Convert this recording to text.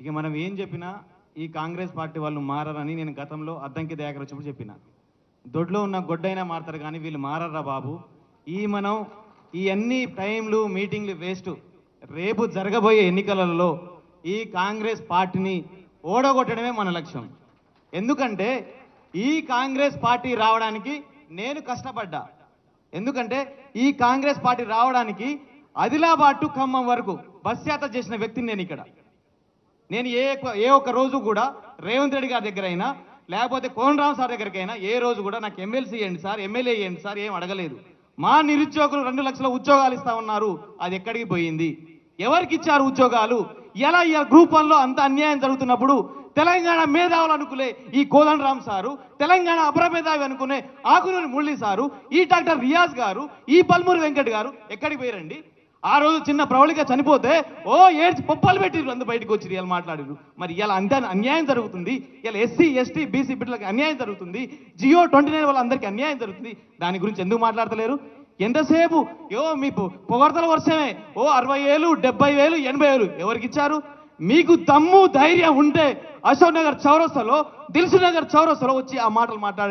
ఇక మనం ఏం చెప్పినా ఈ కాంగ్రెస్ పార్టీ వాళ్ళు మారని నేను గతంలో అద్దంకి దయాకర్ వచ్చినప్పుడు చెప్పిన. దొడ్లో ఉన్న గొడ్డైనా మారతారు కానీ వీళ్ళు మారర్రా బాబు. ఈ మనం ఈ అన్ని టైంలు మీటింగ్లు వేస్ట్. రేపు జరగబోయే ఎన్నికలలో ఈ కాంగ్రెస్ పార్టీని ఓడగొట్టడమే మన లక్ష్యం. ఎందుకంటే ఈ కాంగ్రెస్ పార్టీ రావడానికి నేను కష్టపడ్డా. ఎందుకంటే ఈ కాంగ్రెస్ పార్టీ రావడానికి ఆదిలాబాద్ టు ఖమ్మం వరకు బస్ యాత్ర చేసిన వ్యక్తిని నేను ఇక్కడ. నేను ఏ ఒక్క- ఏ ఒక్క రోజు కూడా రేవంత్ రెడ్డి గారి దగ్గర అయినా లేకపోతే కోనరామ్ సార్ దగ్గరికి అయినా ఏ రోజు కూడా నాకు ఎమ్మెల్సీ ఇవ్వండి సార్ ఎమ్మెల్యే ఇవ్వండి సార్ ఏం అడగలేదు. మా నిరుద్యోగులు రెండు లక్షల ఉద్యోగాలు ఇస్తా ఉన్నారు అది ఎక్కడికి పోయింది? ఎవరికి ఇచ్చారు ఉద్యోగాలు? ఎలా ఈ గ్రూప్ వన్లో అంత అన్యాయం జరుగుతున్నప్పుడు తెలంగాణ మేధావులు అనుకునే ఈ కోదండరామ్ సారు తెలంగాణ అపరమేధావి అనుకునే ఆకునూరి మురళి సారు ఈ డాక్టర్ రియాజ్ గారు ఈ పల్మూరి వెంకట్ గారు ఎక్కడికి పోయారండి? ఆ రోజు చిన్న ప్రవళిక చనిపోతే ఓ ఏడ్చి పొప్పలు పెట్టిరు అందు బయటకు వచ్చి ఇలా మాట్లాడిరు మరి ఇలా అంతే అన్యాయం జరుగుతుంది. ఇలా ఎస్సీ ఎస్టీ బీసీ బిడ్డలకు అన్యాయం జరుగుతుంది. జియో ట్వంటీ నైన్ వాళ్ళందరికీ అన్యాయం జరుగుతుంది. దాని గురించి ఎందుకు మాట్లాడతలేరు? ఎంతసేపు? యో మీ పొగడతల వర్షమే. ఓ అరవై వేలు డెబ్బై వేలు ఎనభై వేలు ఎవరికి ఇచ్చారు మీకు దమ్ము ధైర్యం ఉంటే అశోక్ నగర్ చౌరస్తాలో దిల్సు నగర్ చౌరస్తాలో వచ్చి ఆ మాటలు మాట్లాడి